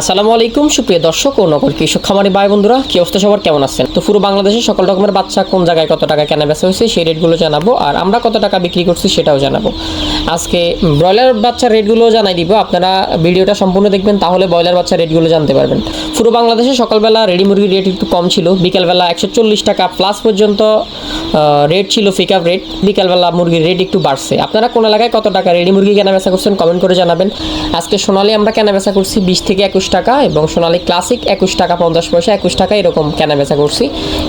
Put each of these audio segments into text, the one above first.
আসসালামু আলাইকুম, সুপ্রিয় দর্শক ও নগর কৃষক খামারি ভাই বন্ধুরা, কি অবস্থা সবার? কেমন আছেন? তো পুরো বাংলাদেশে সকল রকমের বাচ্চা কোন জায়গায় কত টাকা কেনা বেচা হয়েছে সেই রেটগুলো জানাব, আর আমরা কত টাকা বিক্রি করছি সেটাও জানাব। আজকে ব্রয়লার বাচ্চার রেটগুলো জানাই দিব, আপনারা ভিডিওটা সম্পূর্ণ দেখবেন, তাহলে ব্রয়লার বাচ্চার রেটগুলো জানতে পারবেন। পুরো বাংলাদেশে সকালবেলা রেডি মুরগির রেট একটু কম ছিল, বিকালবেলা একশো চল্লিশ টাকা প্লাস পর্যন্ত রেট ছিল পিক আপ রেট বিকালবেলা মুরগির রেট একটু বাড়ছে। আপনারা কোন এলাকায় কত টাকা রেডি মুরগি কেনা বেচা করছেন কমেন্ট করে জানাবেন। আজকে সোনালি আমরা কেনা বেচা করছি বিশ থেকে একুশ টাকা এবং সোনালি ক্লাসিক একুশ টাকা পঞ্চাশ পয়সা, একুশ টাকা এরকম কেনা বেচা করছি।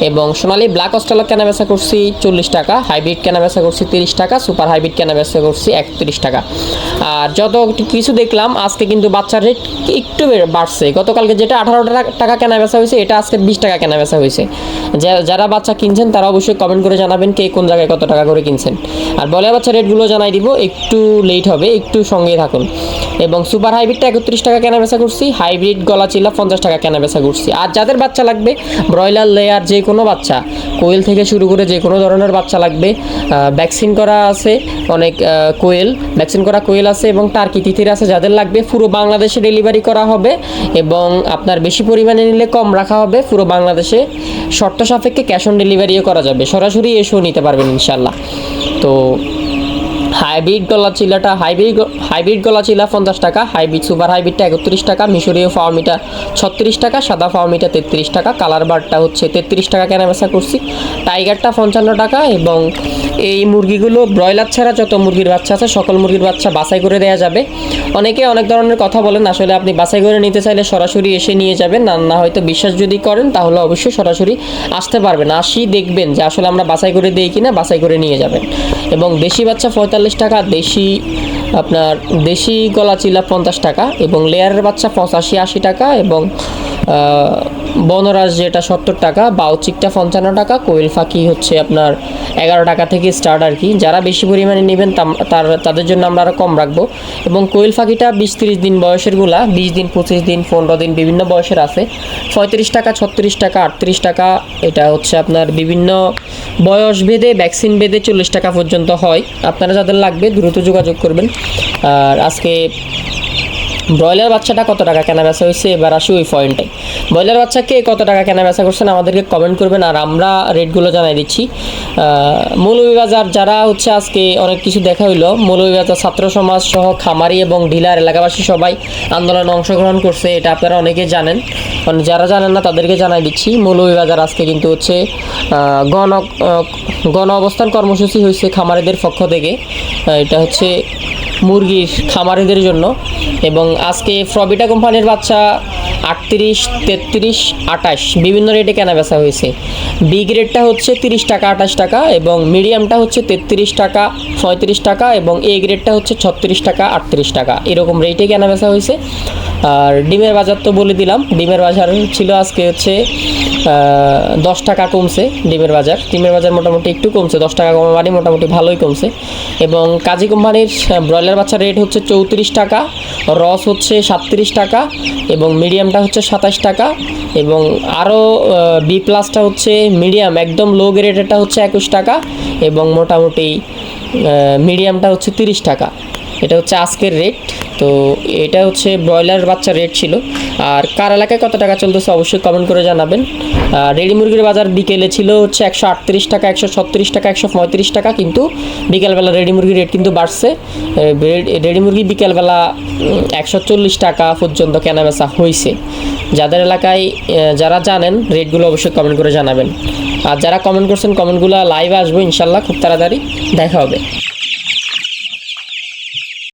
এবং সোনালি ব্ল্যাক অস্ট্রেলিয়া কেনা বেচা করছি চল্লিশ টাকা, হাইব্রিড কেনা বেচা করছি তিরিশ টাকা, সুপার হাইব্রিড কেনা বেচা করছি একত্রিশ টাকা। আর যত কিছু দেখলাম, আজকে কিন্তু বাচ্চার রেট একটু বাড়ছে। গতকালকে যেটা আঠারো টাকা কেনা বেচা হয়েছে, এটা আজকে বিশ টাকা কেনা বেচা হয়েছে। যারা বাচ্চা কিনছেন, তারা অবশ্যই কমেন্ট করে জানাবেন কে কোন জায়গায় কত টাকা করে কিনছেন। আর বলে বাচ্চা রেটগুলো জানাই দিব, একটু লেট হবে, একটু সঙ্গে থাকুন। এবং সুপার হাইব্রিডটা একত্রিশ টাকা কেনা বেচা করছি, হাইব্রিড গলা চিলা পঞ্চাশ টাকা কেনা বেচা করছি। আর যাদের বাচ্চা লাগবে, ব্রয়লার, লেয়ার, যে কোনো বাচ্চা, কোয়েল থেকে শুরু করে যে কোনো ধরনের বাচ্চা লাগবে ভ্যাকসিন করা আছে, অনেক কোয়েল, ভ্যাকসিন করা কোয়েল আছে এবং টার্কি তিথির আছে, যাদের লাগবে, পুরো বাংলাদেশে ডেলিভারি করা হবে এবং আপনার বেশি পরিমাণে নিলে কম রাখা হবে, পুরো বাংলাদেশে শর্ত সাপেক্ষে ক্যাশ অন ডেলিভারিও করা যাবে। সরাসরি এসেও নিতে পারবেন ইনশাল্লাহ তো হাইব্রিড গলা চিলাটা, হাইব্রিড হাইব্রিড গলা চিলা পঞ্চাশ টাকা, হাইব্রিড সুপার হাইব্রিডটা একত্রিশ টাকা, মিশরীয় ফাওয়ামিটা ছত্রিশ টাকা, সাদা ফাওয়ামিটা তেত্রিশ টাকা, কালার বারটা হচ্ছে তেত্রিশ টাকা কেনা বেচা করছি। টাইগারটা পঞ্চান্ন টাকা এবং এই মুরগিগুলো ব্রয়লার ছাড়া যত মুরগির বাচ্চা আছে, সকল মুরগির বাচ্চা বাছাই করে দেওয়া যাবে। অনেকে অনেক ধরনের কথা বলেন, আসলে আপনি বাছাই করে নিতে চাইলে সরাসরি এসে নিয়ে যাবেন, না না হয়তো বিশ্বাস যদি করেন, তাহলে অবশ্যই সরাসরি আসতে পারবেন। আসি দেখবেন যে আসলে আমরা বাছাই করে দিই কিনা, বাছাই করে নিয়ে যাবেন। এবং দেশি বাচ্চা পঁয়তাল্লিশ টাকা, দেশি আপনার দেশি গলা চিলা পঞ্চাশ টাকা, এবং লেয়ারের বাচ্চা পঁচাশি আশি টাকা, এবং বনরাজ যেটা সত্তর টাকা বাউচিকটা পঞ্চান্ন টাকা, কোয়েল ফাঁকি হচ্ছে আপনার এগারো টাকা থেকে স্টার্ট আর কি। যারা বেশি পরিমাণে নেবেন তার, তাদের জন্য আমরা আরও কম রাখব। এবং কোয়েল ফাঁকিটা বিশ তিরিশ দিন বয়সেরগুলা বিশ দিন, পঁচিশ দিন, পনেরো দিন বিভিন্ন বয়সের আছে। পঁয়ত্রিশ টাকা, ছত্রিশ টাকা, আটত্রিশ টাকা, এটা হচ্ছে আপনার বিভিন্ন বয়স ভেদে ভ্যাকসিন ভেদে চল্লিশ টাকা পর্যন্ত হয়। আপনারা যাদের লাগবে দ্রুত যোগাযোগ করবেন। আর আজকে ব্রয়লার বাচ্চাটা কত টাকা কেনা বেচা হয়েছে? এবার আসি ওই পয়েন্টে ব্রয়লার বাচ্চাকে কত টাকা কেনা বেচা করছেন আমাদেরকে কমেন্ট করবেন, আর আমরা রেটগুলো জানাই দিচ্ছি। মৌলভীবাজার যারা হচ্ছে আজকে অনেক কিছু দেখা হইল, মৌলভীবাজার ছাত্র সমাজ সহ খামারি এবং ডিলার এলাকাবাসী সবাই আন্দোলনে অংশগ্রহণ করছে, এটা আপনারা অনেকে জানেন। মানে যারা জানেন না, তাদেরকে জানাই দিচ্ছি, মৌলভীবাজার আজকে কিন্তু হচ্ছে গণ গণ অবস্থান কর্মসূচি হয়েছে খামারিদের পক্ষ থেকে। এটা হচ্ছে মুরগির খামারিদের জন্য এবং আজকে ফ্রবিটা কোম্পানির বাচ্চা আটত্রিশ, তেত্রিশ আটাশ বিভিন্ন রেটে কেনা বেচা হয়েছে। বি গ্রেডটা হচ্ছে তিরিশ টাকা আটাশ টাকা এবং মিডিয়ামটা হচ্ছে তেত্রিশ টাকা, পঁয়ত্রিশ টাকা এবং এ গ্রেডটা হচ্ছে ছত্রিশ টাকা, আটত্রিশ টাকা। এরকম রেটে কেনা বেচা হয়েছে। আর ডিমের বাজার তো বলে দিলাম। ডিমের বাজার ছিল আজকে হচ্ছে দশ টাকা কমছে ডিমের বাজার। ডিমের বাজার মোটামুটি একটু কমছে, দশ টাকা কমা মানে মোটামুটি ভালোই কমছে। এবং কাজী কোম্পানির ব্রয়লার বাচ্চার রেট হচ্ছে চৌত্রিশ টাকা, রস হচ্ছে সাতত্রিশ টাকা এবং মিডিয়ামটা হচ্ছে সাতাশ টাকা এবং আরও বি প্লাসটা হচ্ছে মিডিয়াম, একদম লো গ্রেডেরটা হচ্ছে একুশ টাকা এবং মোটামুটি মিডিয়ামটা হচ্ছে তিরিশ টাকা। এটা হচ্ছে আজকের রেট তো এটা হচ্ছে ব্রয়লার বাচ্চার রেট ছিল। আর কার এলাকায় কত টাকা চলতেছে অবশ্যই কমেন্ট করে জানাবেন। রেডি মুরগির বাজার বিকেলে ছিল হচ্ছে একশো আটত্রিশ টাকা, একশো ছত্রিশ টাকা, একশো পঁয়ত্রিশ টাকা, কিন্তু বিকেলবেলা রেডি মুরগির রেট কিন্তু বাড়ছে। রেডি মুরগি বিকেলবেলা একশো চল্লিশ টাকা পর্যন্ত কেনা বেচা হয়েছে যাদের এলাকায় যারা জানেন রেটগুলো অবশ্যই কমেন্ট করে জানাবেন। আর যারা কমেন্ট করছেন কমেন্টগুলো লাইভে আসব ইনশাল্লাহ, খুব তাড়াতাড়ি দেখা হবে।